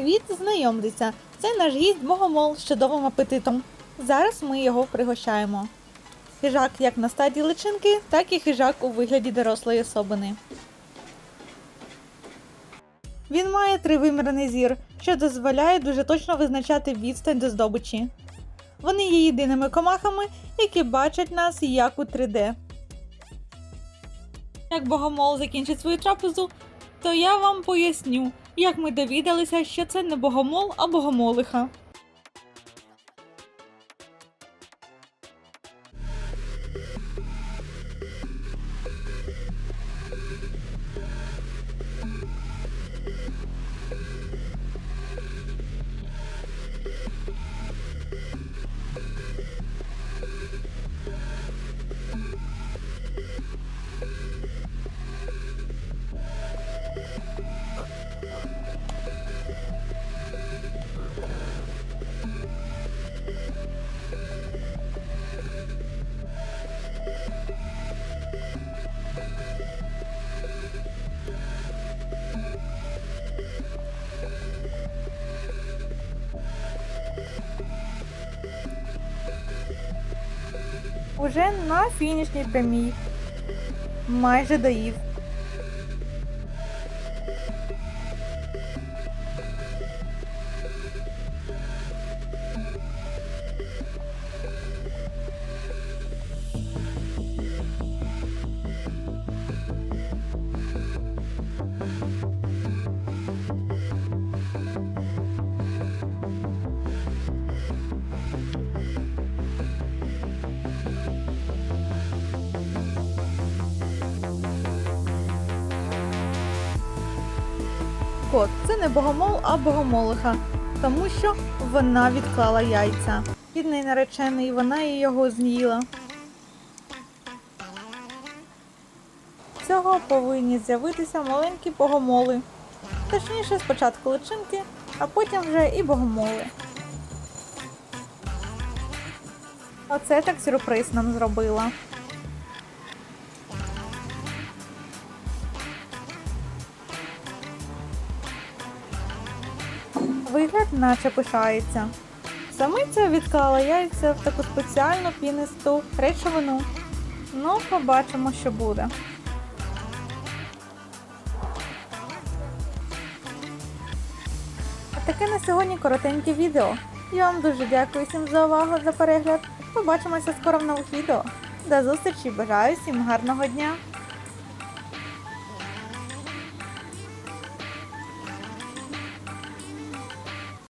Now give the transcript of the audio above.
Привіт, знайомтеся. Це наш гість богомол з чудовим апетитом. Зараз ми його пригощаємо. Хижак як на стадії личинки, так і хижак у вигляді дорослої особини. Він має тривимірний зір, що дозволяє дуже точно визначати відстань до здобичі. Вони є єдиними комахами, які бачать нас як у 3D. Як богомол закінчить свою трапезу, то я вам поясню, як ми довідалися, що це не богомол, а богомолиха. Уже на фінішній прямій. Майже доїв. Кот це не богомол, а богомолиха, тому що вона відклала яйця. Бідний наречений, вона і його з'їла. Цього повинні з'явитися маленькі богомоли. Точніше, спочатку личинки, а потім вже і богомоли. Оце так сюрприз нам зробила. Вигляд наче пишається. Самиця відклала яйця в таку спеціальну пінисту речовину. Ну, побачимо, що буде. А таке на сьогодні коротеньке відео. Я вам дуже дякую всім за увагу за перегляд. Побачимося скоро в нових відео. До зустрічі! Бажаю всім гарного дня!